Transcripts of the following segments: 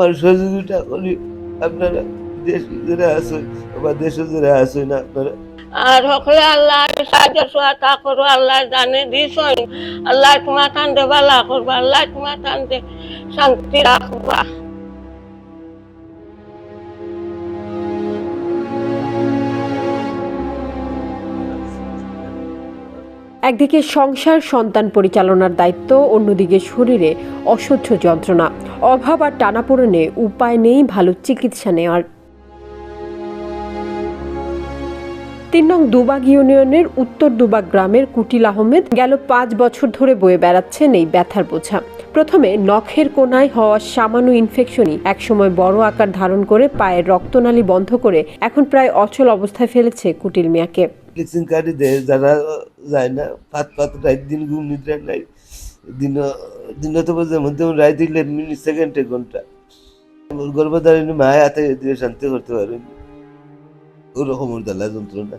আমার সহযোগিতা করি আপনারা দেশ যারা আসুন আমার দেশে যারা আসুন আপনারা। আর হকলে আল্লাহ সাহায্য সহায়তা করো, আল্লাহ জানে দিস আল্লাহ তোমার কান্দে, বালা করবা, আল্লাহ তোমার কান্দে শান্তি রাখবা। একদিকে সংসার, সন্তান পরিচালনার দায়িত্ব, অন্যদিকে শরীরে অসহ্য যন্ত্রণা। অভাব আর টানাপোড়েনে উপায় নেই ভালো চিকিৎসা নেওয়ার। তিন নং দুবাগ ইউনিয়নের উত্তর দুবাগ গ্রামের কুটিল আহমেদ গেল পাঁচ বছর ধরে বয়ে বেড়াচ্ছেন এই ব্যথার বোঝা। প্রথমে নখের কোনায় হওয়া সামান্য ইনফেকশনই একসময় বড় আকার ধারণ করে পায়ের রক্তনালী বন্ধ করে এখন প্রায় অচল অবস্থায় ফেলেছে কুটিল মিয়াকে। যারা যায় না, পাত পাত রাত দিন ঘুম নিদ্রা নাই। দিন দিন যেমন তেমন রাত দিলে মিনিট সেকেন্ডে ঘণ্টা। গর্ভধারিণী মায়ের হাতে দিয়ে শান্তি করতে পারেন। ওরকম ওর যন্ত্রণা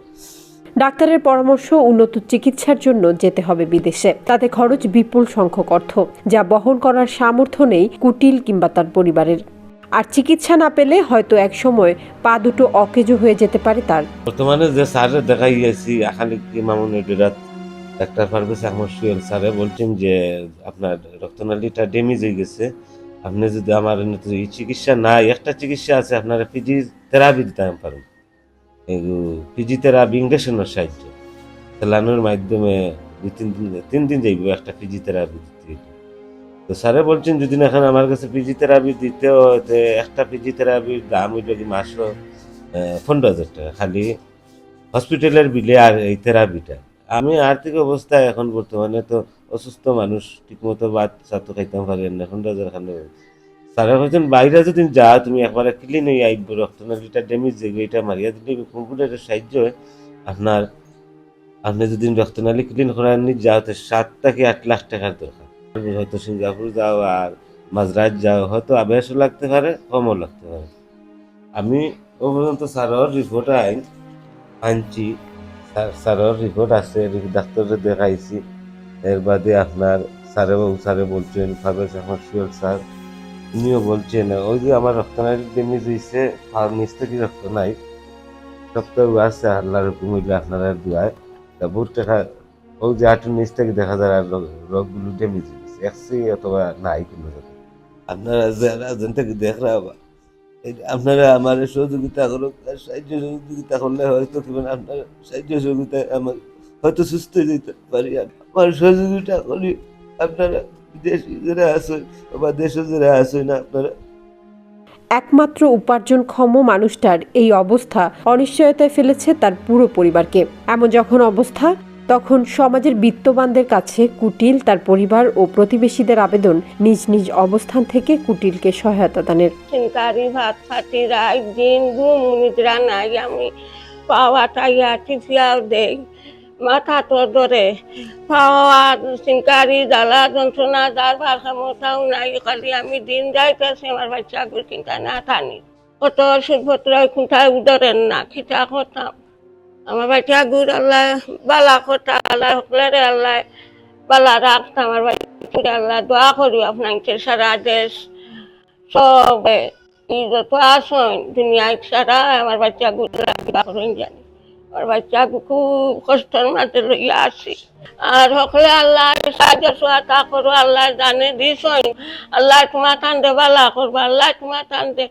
ডাক্তারের পরামর্শ উন্নত চিকিৎসার জন্য যেতে হবে বিদেশে। তাতে খরচ বিপুল সংখ্যক অর্থ যা বহন করার সামর্থ্য নেই কুটিল কিংবা তার পরিবারের। আর চিকিৎসা না পেলে হয়তো এক সময় পা দুটো অকেজো হয়ে যেতে পারে তার। বর্তমানে যে স্যারে দেখাই গেছি এখানে কি মামুন এডিরাত ডাক্তার ফার্মেসি আহমদ সুয়েল স্যারে বলছেন যে আপনার রক্তনালীটা ড্যামেজ হয়ে গেছে। আপনি যদি আমার এই চিকিৎসা নাই একটা চিকিৎসা আছে আপনারা পিজি থেরাপি দিতে পারেন। পিজি থেরাপি ইংরেশনের সাহায্য। চালানোর মাধ্যমে দুই তিন দিন তিন দিন যাইব একটা পিজি থেরাপি দিতে তো স্যারে বলছেন, যদি না এখন আমার কাছে পিজি থেরাপি দিতেও তো একটা পিজি থেরাপির দাম হইল কি মাসও পনেরো হাজার টাকা, খালি হসপিটালের বিলে আর এই থেরাপিটা। আমি আর্থিক অবস্থায় এখন বর্তমানে তো অসুস্থ মানুষ, ঠিকমতো ভাত সাথে খাইতাম পারেন না, পনেরো হাজার খানে স্যারে বলছেন বাইরে যদি যাও, তুমি একবারে ক্লিন হয়ে আইব রক্তনালীটা ড্যামেজ যাবে এটা মারিয়া দিলে কম্পিউটারের সাহায্য আপনার, আপনি যদি রক্তনালী ক্লিন করার নিয়ে যাও, তো সাত থেকে আট লাখ টাকার দরকার। হয়তো সিঙ্গাপুর যাও আর মাঝরাত যাও, হয়তো আবেশও লাগতে পারে, কমও লাগতে পারে। আমি ও পর্যন্ত স্যারের রিপোর্ট আইন, আনছি। স্যার- স্যারের রিপোর্ট আছে রি- ডাক্তারে দেখাইছি। এর বাদে আপনার স্যারে বাবু স্যারে বলছেন আমার শিওর স্যার উনিও বলছেন ওই যে আমার রক্তনালী ড্যামেজ হয়েছে আর নিচ থেকে রক্ত নাই। সপ্তাহ আছে আল্লাহর হুকুম হইলে আপনারা দুয়ায়। তা বহুত টাকা, ওই যে আটুর নিচ থেকে দেখা যায় আর রোগগুলো ড্যামেজ হয়ে গেছে একসি অথবা নাই কোনো আপনারা যারা যেন থেকে দেখরা আপনারা আমার সহযোগিতা আর সাহায্য সহযোগিতা করলে হয়তো কিংবা আপনার সাহায্য সহযোগিতা আমার হয়তো সুস্থ যেতে পারি। আমার সহযোগিতা করি, আপনারা বিদেশি যারা আসেন বা দেশে যারা আসেন আপনারা একমাত্র উপার্জনক্ষম মানুষটার এই অবস্থা অনিশ্চয়তায় ফেলেছে তার পুরো পরিবারকে। এমন যখন অবস্থা তখন সমাজের বিত্তবানদের কাছে কুটিল তার পরিবার ও প্রতিবেশীদের আবেদন নিজ নিজ অবস্থান থেকে কুটিলকে সহায়তা দানের। ভাত দিন ঘুম নিদ্রা নাই আমি পাওয়া টাইয়া টিপিয়াও দেই। মাথা তো ধরে। পাওয়া চিন্তারি জ্বালা, যন্ত্রণা, যার ভাষা মোটাও নাই, খালি আমি দিন যাইতেছি আমার বাচ্চাগুলো চিন্তা না থানি। কত ওষুধপত্র কোথায় ধরেন না খিতা করতাম আমার বাচ্চা গুড় আল্লাহ, বালা কথা, আল্লাহ হকলারে আল্লাহ। বালা রাখতাম আমার বাচ্চা আল্লাহ, দোয়া করি আপনাকে, সারা দেশ, সব। যত আসন, দুনিয়ায় সারা আমার বাচ্চা গুলা বিবাহ করেন জানি আমার বাচ্চা খুব কষ্টের মাঝে লইয়া আসি। আর হকলে আল্লাহ সাহায্য সহায়তা করো, আল্লাহ জানে দিস আল্লাহ তোমার কান্দে, বালা করবা, আল্লাহ তোমার কান্দে,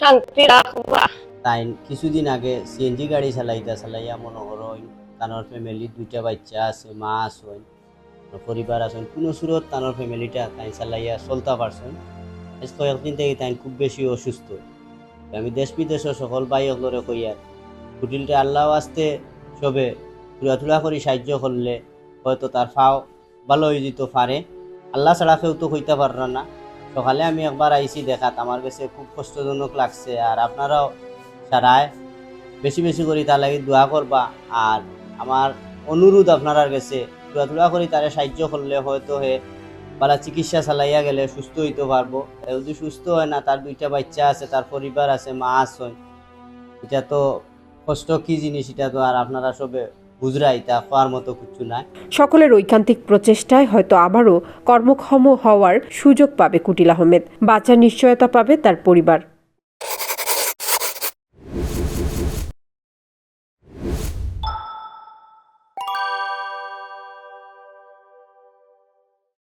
শান্তি রাখবা। তাই কিছুদিন আগে সিএনজি গাড়ি চালাইতা চালাইয়া মনে করো তানোর ফ্যামিলি দুইটা বাচ্চা আছে, মা আছেন পরিবার আছেন কোনো সুরত তানোর ফ্যামিলিটা তাই চালাইয়া চলতে পারছেন কয়েকদিন থেকে তাই খুব বেশি অসুস্থ। আমি দেশ বিদেশের সকল বাইকলরে কইয়া কুটিলটা আল্লাহ আসতে সবে তুলা তুলা করে সাহায্য করলে হয়তো তার ফাও ভালো হয়ে যেত পারে। আল্লাহ ছাড়া কেউ তো হইতে পারল না। সকালে আমি একবার আইছি দেখাত, আমার কাছে খুব কষ্টজনক লাগছে। আর আপনারাও সারায় বেশি বেশি করে তার লাগে দোয়া করবা। আর আমার অনুরোধ আপনার কাছে দোয়া করে তারে সাহায্য করলে হয়তো হে বালা চিকিৎসা চালাইয়া গেলে সুস্থ হইতে পারব। যদি সুস্থ হয় না, তার দুইটা বাচ্চা আছে, তার পরিবার আছে, মা আছে। এটা তো কষ্ট, কি জিনিস এটা তো আর আপনারা সবে হুজরা তা হওয়ার মতো কিছু নাই। সকলের ঐকান্তিক প্রচেষ্টায় হয়তো আবারও কর্মক্ষম হওয়ার সুযোগ পাবে কুটিল আহমেদ। বাঁচার নিশ্চয়তা পাবে তার পরিবার।